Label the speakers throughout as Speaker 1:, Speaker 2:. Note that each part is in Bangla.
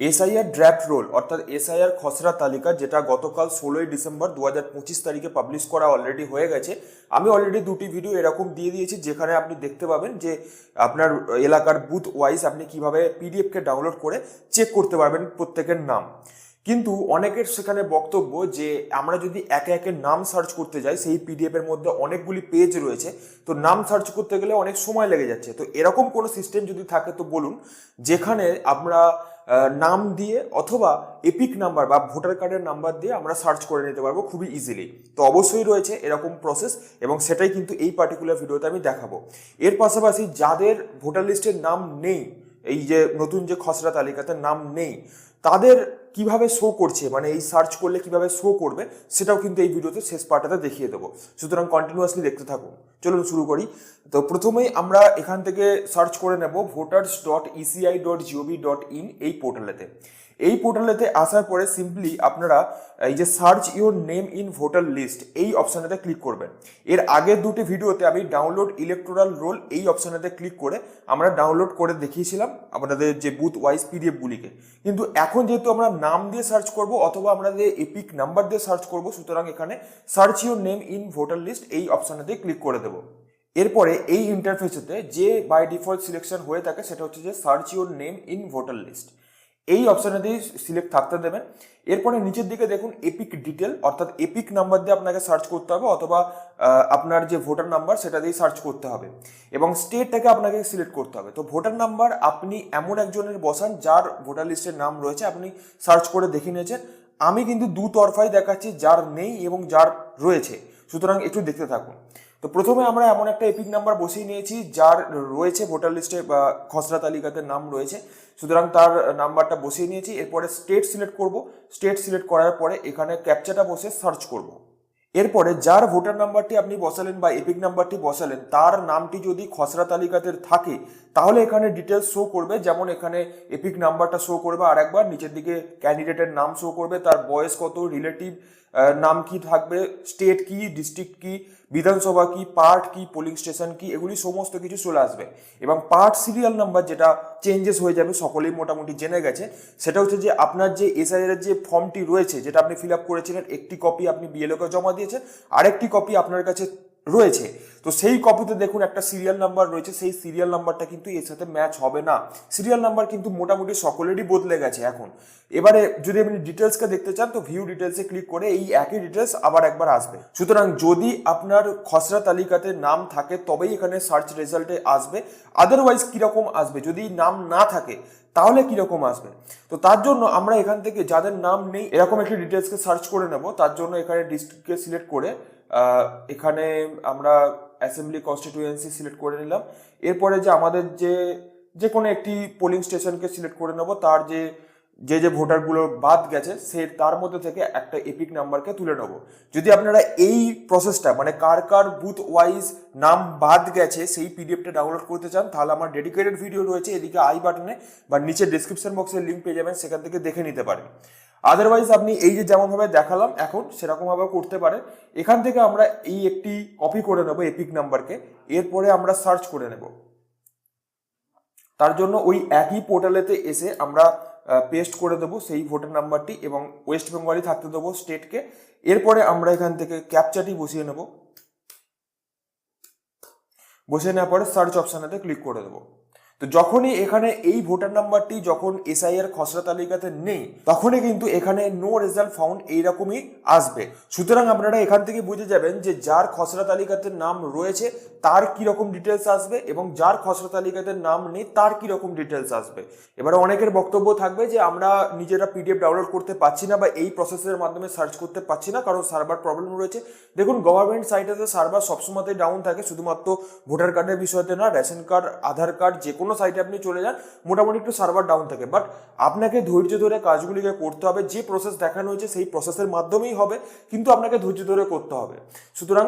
Speaker 1: এসআইআর ড্রাফট রোল, অর্থাৎ এসআইআর খসড়া তালিকা, যেটা গতকাল ষোলোই ডিসেম্বর দু হাজার পঁচিশ তারিখে পাবলিশ করা অলরেডি হয়ে গেছে। আমি অলরেডি দুটি ভিডিও এরকম দিয়ে দিয়েছি, যেখানে আপনি দেখতে পাবেন যে আপনার এলাকার বুথ ওয়াইজ আপনি কীভাবে পিডিএফকে ডাউনলোড করে চেক করতে পারবেন প্রত্যেকের নাম। কিন্তু অনেকের সেখানে বক্তব্য যে আমরা যদি একে একে নাম সার্চ করতে যাই, সেই পিডিএফ এর মধ্যে অনেকগুলি পেজ রয়েছে, তো নাম সার্চ করতে গেলে অনেক সময় লেগে যাচ্ছে। তো এরকম কোনো সিস্টেম যদি থাকে, তো বলুন, যেখানে আমরা নাম দিয়ে অথবা এপিক নাম্বার বা ভোটার কার্ডের নাম্বার দিয়ে আমরা সার্চ করে নিতে পারব খুবই ইজিলি তো অবশ্যই রয়েছে এরকম প্রসেস এবং সেটাই কিন্তু এই পার্টিকুলার ভিডিওতে আমি দেখাবো। এর পাশাপাশি যাদের ভোটার লিস্টের নাম নেই, এই যে নতুন যে খসড়া তালিকাতে নাম নেই, তাদের কীভাবে শো করছে? মানে এই সার্চ করলে কীভাবে শো করবে? সেটাও কিন্তু এই ভিডিওতে শেষ পার্টাতে দেখিয়ে দেবো। সুতরাং কন্টিনিউয়াসলি দেখতে থাকুন। চলুন শুরু করি। তো প্রথমেই আমরা এখান থেকে সার্চ করে নেব voters dot ECI dot G O V dot in এই পোর্টালেতে এই পোর্টালেতে আসার পরে সিম্পলি আপনারা এই যে search your name in voter list এই অপশানেতে ক্লিক করবেন। এর আগের দুটি ভিডিওতে আমি ডাউনলোড ইলেকট্রাল রোল এই অপশানেতে ক্লিক করে আমরা ডাউনলোড করে দেখিয়েছিলাম আপনাদের যে বুথ ওয়াইজ পিডিএফগুলিকে কিন্তু এখন যেহেতু আমরা নাম দিয়ে সার্চ করব অথবা আমরা যে এপিক নাম্বার দিয়ে সার্চ করব, সুতরাং এখানে search your name in voter list এই অপশানেতে ক্লিক করে দেবো। এরপরে এই ইন্টারফেসেতে যে বাই ডিফল্ট সিলেকশন হয়ে থাকে সেটা হচ্ছে যে search your name in voter list এই অপশানেতেই সিলেক্ট থাকতে দেবেন। এরপরে নিচের দিকে দেখুন এপিক ডিটেল অর্থাৎ এপিক নাম্বার দিয়ে আপনাকে সার্চ করতে হবে, অথবা আপনার যে ভোটার নাম্বার সেটা দিয়ে সার্চ করতে হবে। এবং স্টেটটাকে আপনাকে সিলেক্ট করতে হবে। তো ভোটার নাম্বার আপনি এমন একজনের বসান যার ভোটার লিস্টের নাম রয়েছে, আপনি সার্চ করে দেখে নিয়েছেন। আমি কিন্তু দু তরফাই দেখাচ্ছি যার নেই এবং যার রয়েছে। সুতরাং একটু দেখতে থাকুন। তো প্রথমে আমরা এমন একটা এপিক নাম্বার বসিয়ে নিয়েছি, যার রয়েছে ভোটার লিস্টে খসড়া তালিকাতে নাম রয়েছে। সুতরাং তার নাম্বারটা বসিয়ে নিয়েছি, এরপরে স্টেট সিলেক্ট করব। স্টেট সিলেক্ট করার পরে এখানে ক্যাপচাটা বসে সার্চ করব। এরপরে যার ভোটার নাম্বারটি আপনি বসালেন বা এপিক নাম্বারটি বসালেন, তার নামটি যদি খসড়া তালিকাতে থাকে, তাহলে এখানে ডিটেলস শো করবে। যেমন এখানে এপিক নাম্বারটা শো করবে আর একবার নিচের দিকে ক্যান্ডিডেটের নাম শো করবে, তার বয়স কত রিলেটিভ নাম কি থাকবে? স্টেট কি? ডিস্ট্রিক্ট কি? বিধানসভা কি? পার্ট কি? পোলিং স্টেশন কি? এগুলি সমস্ত কিছু চলে আসবে। এবং পার্ট সিরিয়াল নাম্বার যেটা চেঞ্জেস হয়ে যাবে, সকলেই মোটামুটি জেনে গেছে, সেটা হচ্ছে যে আপনার যে এসআইআর এর যে ফর্মটি রয়েছে, যেটা আপনি ফিল আপ করেছিলেন, একটি কপি আপনি বিএলওকে জমা দিয়েছেন, আরেকটি কপি আপনার কাছে রয়েছে। তো সেই কপিতে দেখুন একটা সিরিয়াল নাম্বার রয়েছে, সেই সিরিয়াল নাম্বারটা কিন্তু এর সাথে ম্যাচ হবে না। সিরিয়াল নাম্বার কিন্তু মোটামুটি সকলেরই বদলে গেছে এখন। এবারে যদি আপনি ডিটেলসকে দেখতে চান, তো ভিউ ডিটেলসে ক্লিক করে এই একই ডিটেলস আবার একবার আসবে। সুতরাং যদি আপনার খসড়া তালিকাতে নাম থাকে, তবেই এখানে সার্চ রেজাল্টে আসবে। আদারওয়াইজ কীরকম আসবে? যদি নাম না থাকে তাহলে কীরকম আসবে? তো তার জন্য আমরা এখান থেকে যাদের নাম নেই, এরকম একটি ডিটেলসকে সার্চ করে নেব। তার জন্য এখানে ডিস্ট্রিক্টকে সিলেক্ট করে এখানে আমরা অ্যাসেম্বলি কনস্টিটিউয়েন্সি সিলেক্ট করে নিলাম। এরপরে যে আমাদের যে যে কোনো একটি পোলিং স্টেশনকে সিলেক্ট করে নেব। তার যে যে যে ভোটারগুলো বাদ গেছে, সে তার মধ্যে থেকে একটা এপিক নাম্বারকে তুলে নেব। যদি আপনারা এই প্রসেসটা মানে কার কার বুথ ওয়াইজ নাম বাদ গেছে, সেই পিডিএফটা ডাউনলোড করতে চান, তাহলে আমার ডেডিকেটেড ভিডিও রয়েছে, এদিকে আই বাটনে বা নিচে ডিসক্রিপশন বক্সের লিঙ্ক পেয়ে যাবেন, সেখান থেকে দেখে নিতে পারেন। আদারওয়াইজ আপনি এই যে যেমনভাবে দেখালাম, এখন সেরকমভাবে করতে পারেন। এখান থেকে আমরা এই একটি কপি করে নেব এপিক নাম্বারকে এরপরে আমরা সার্চ করে নেব। তার জন্য ওই একই পোর্টালেতে এসে আমরা পেস্ট করে দেবো সেই ভোটার নাম্বারটি এবং ওয়েস্ট বেঙ্গলই থাকতে দেবো স্টেটকে এরপরে আমরা এখান থেকে ক্যাপচাটি বসিয়ে নেব। বসিয়ে নেওয়ার পরে সার্চ অপশানেতে ক্লিক করে দেবো। তো যখনই এখানে এই ভোটার নাম্বারটি যখন এসআইআর খসড়া তালিকাতে নেই, তখনই কিন্তু এখানে নো রেজাল্ট ফাউন্ড এইরকমই আসবে। সুতরাং আপনারা এখান থেকে বুঝে যাবেন যে যার খসড়া তালিকাতে নাম রয়েছে, তার কি রকম ডিটেলস আসবে এবং যার খসড়া তালিকাতে নাম নেই, তার কি রকম ডিটেলস আসবে। এবারে অনেকের বক্তব্য থাকবে যে আমরা নিজেরা পিডিএফ ডাউনলোড করতে পারছি না বা এই প্রসেসের মাধ্যমে সার্চ করতে পারছি না, কারণ সার্ভার প্রবলেম রয়েছে। দেখুন গভর্নমেন্ট সাইটেতে সার্ভার সবসময়তেই ডাউন থাকে, শুধুমাত্র ভোটার কার্ডের বিষয়তে না রেশন কার্ড আধার কার্ড যে কোনো সাইটে আপনি চলে যান, মোটামুটি একটু সার্ভার ডাউন থাকে। বাট আপনাকে ধৈর্য ধরে কাজগুলিকে করতে হবে, যে প্রসেস দেখানো হয়েছে সেই প্রসেসের মাধ্যমেই হবে, কিন্তু আপনাকে ধৈর্য ধরে করতে হবে। সুতরাং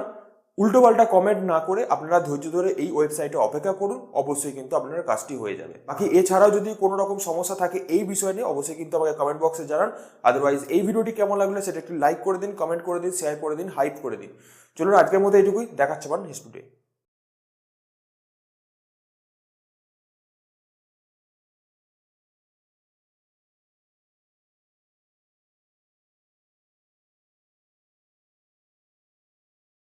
Speaker 1: উল্টোপাল্টা কমেন্ট না করে আপনারা ধৈর্য ধরে এই ওয়েবসাইটে অপেক্ষা করুন, অবশ্যই কিন্তু আপনার কাজটি হয়ে যাবে। বাকি এছাড়াও যদি কোনো রকম সমস্যা থাকে এই বিষয় নিয়ে, অবশ্যই কিন্তু আমাকে কমেন্ট বক্সে জানান। আদারওয়াইজ এই ভিডিওটি কেমন লাগল সেটা একটু লাইক করে দিন কমেন্ট করে দিন শেয়ার করে দিন হাইপ করে দিন। চলুন আজকের মতো এইটুকুই, দেখাচ্ছে পান